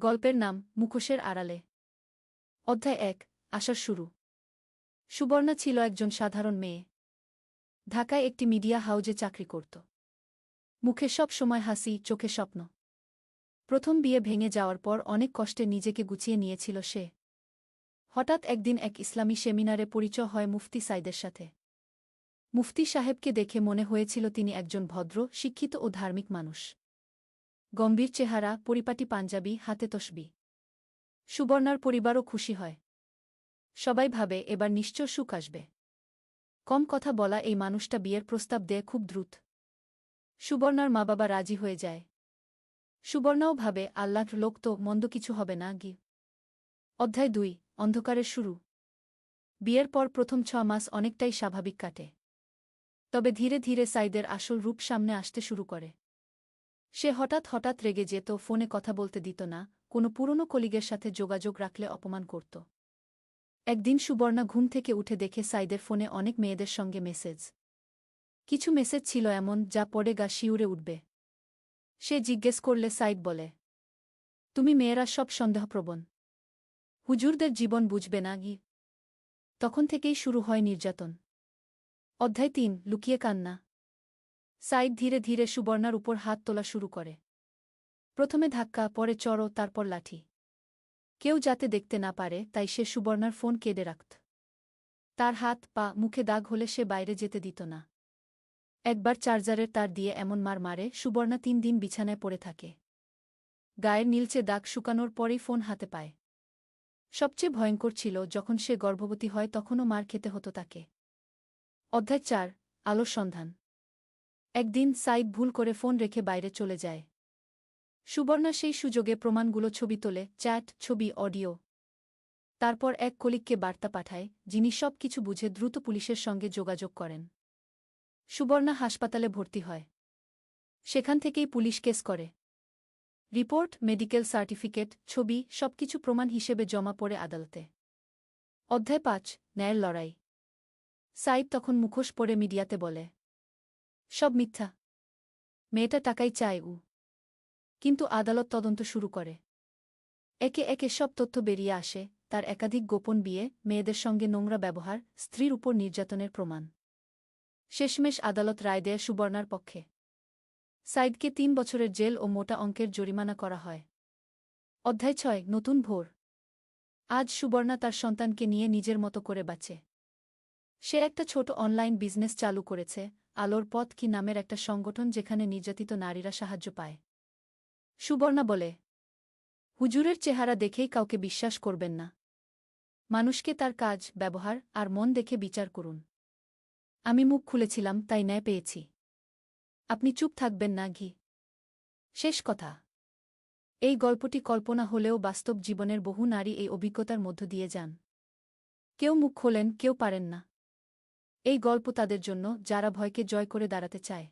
গল্পের নাম মুখোশের আড়ালে। অধ্যায় এক আসার শুরু। সুবর্ণা ছিল একজন সাধারণ মেয়ে। ঢাকায় একটি মিডিয়া হাউজে চাকরি করত। মুখে সব সময় হাসি, চোখে স্বপ্ন। প্রথম বিয়ে ভেঙে যাওয়ার পর অনেক কষ্টে নিজেকে গুছিয়ে নিয়েছিল সে। হঠাৎ একদিন এক ইসলামী সেমিনারে পরিচয় হয় মুফতি সাইদের সাথে। মুফতি সাহেবকে দেখে মনে হয়েছিল তিনি একজন ভদ্র, শিক্ষিত ও ধার্মিক মানুষ। গম্ভীর চেহারা, পরিপাটি পাঞ্জাবি, হাতে তসবি। সুবর্ণার পরিবারও খুশি হয়। সবাই ভাবে, এবার নিশ্চয় সুখ আসবে। কম কথা বলা এই মানুষটা বিয়ের প্রস্তাব দেয় খুব দ্রুত। সুবর্ণার মা বাবা রাজি হয়ে যায়। সুবর্ণাও ভাবে, আল্লাহর লোক তো, মন্দ কিছু হবে না গি অধ্যায় দুই, অন্ধকারের শুরু। বিয়ের পর প্রথম ছ মাস অনেকটাই স্বাভাবিক কাটে। তবে ধীরে ধীরে সাইদের আসল রূপ সামনে আসতে শুরু করে। সে হঠাৎ হঠাৎ রেগে যেত, ফোনে কথা বলতে দিত না, কোনো পুরনো কলিগের সাথে যোগাযোগ রাখলে অপমান করত। একদিন সুবর্ণা ঘুম থেকে উঠে দেখে সাইদের ফোনে অনেক মেয়েদের সঙ্গে মেসেজ। কিছু মেসেজ ছিল এমন, যা পড়ে গা শিউরে উঠবে। সে জিজ্ঞেস করলে সাইদ বলে, তুমি মেয়েরা সব সন্দেহপ্রবণ। হুজুরদের জীবন বুঝবে না গি। তখন থেকেই শুরু হয় নির্যাতন। অধ্যায় তিন, লুকিয়ে কান্না। সাইদ ধীরে ধীরে সুবর্ণার উপর হাত তোলা শুরু করে। প্রথমে ধাক্কা, পরে চড়ো, তারপর লাঠি। কেউ যাতে দেখতে না পারে, তাই সে সুবর্ণার ফোন কেঁদে রাখত। তার হাত, পা, মুখে দাগ হলে সে বাইরে যেতে দিত না। একবার চার্জারের তার দিয়ে এমন মার মারে, সুবর্ণা তিন দিন বিছানায় পড়ে থাকে। গায়ের নীলচে দাগ শুকানোর পরেই ফোন হাতে পায়। সবচেয়ে ভয়ঙ্কর ছিল, যখন সে গর্ভবতী হয়, তখনও মার খেতে হতো তাকে। অধ্যায় চার, আলোর সন্ধান। একদিন সাইদ ভুল করে ফোন রেখে বাইরে চলে যায়। সুবর্ণা সেই সুযোগে প্রমাণগুলো ছবি তোলে, চ্যাট, ছবি, অডিও। তারপর এক কলিককে বার্তা পাঠায়, যিনি সব কিছু বুঝে দ্রুত পুলিশের সঙ্গে যোগাযোগ করেন। সুবর্ণা হাসপাতালে ভর্তি হয়। সেখান থেকেই পুলিশ কেস করে। রিপোর্ট, মেডিকেল সার্টিফিকেট, ছবি, সবকিছু প্রমাণ হিসেবে জমা পড়ে আদালতে। অধ্যায় পাঁচ, ন্যায়ের লড়াই। সাইদ তখন মুখোশ পড়ে মিডিয়াতে বলে সব মিথ্যা। মেয়েটা টাকাই চায় উ। কিন্তু আদালত তদন্ত শুরু করে। একে একে সব তথ্য বেরিয়ে আসে, তার একাধিক গোপন বিয়ে, মেয়েদের সঙ্গে নোংরা ব্যবহার, স্ত্রীর উপর নির্যাতনের প্রমাণ। শেষমেশ আদালত রায় দেয় সুবর্ণার পক্ষে। সাইদকে তিন বছরের জেল ও মোটা অঙ্কের জরিমানা করা হয়। অধ্যায় ছয়, নতুন ভোর। আজ সুবর্ণা তার সন্তানকে নিয়ে নিজের মতো করে বাঁচে। সে একটা ছোট অনলাইন বিজনেস চালু করেছে আলোর পথ কি নামের একটা সংগঠন যেখানে নির্যাতিত নারীরা সাহায্য পায়? সুবর্ণা বলে, হুজুরের চেহারা দেখেই কাউকে বিশ্বাস করবেন না। মানুষকে তার কাজ, ব্যবহার আর মন দেখে বিচার করুন। আমি মুখ খুলেছিলাম, তাই ন্যায় পেয়েছি। আপনি চুপ থাকবেন না, ঘি। শেষ কথা। এই গল্পটি কল্পনা হলেও বাস্তব জীবনের বহু নারী এই অভিজ্ঞতার মধ্য দিয়ে যান। কেউ মুখ খোলেন, কেউ পারেন না। এই গল্প তাদের জন্য যারা ভয়কে জয় করে দাঁড়াতে চায়।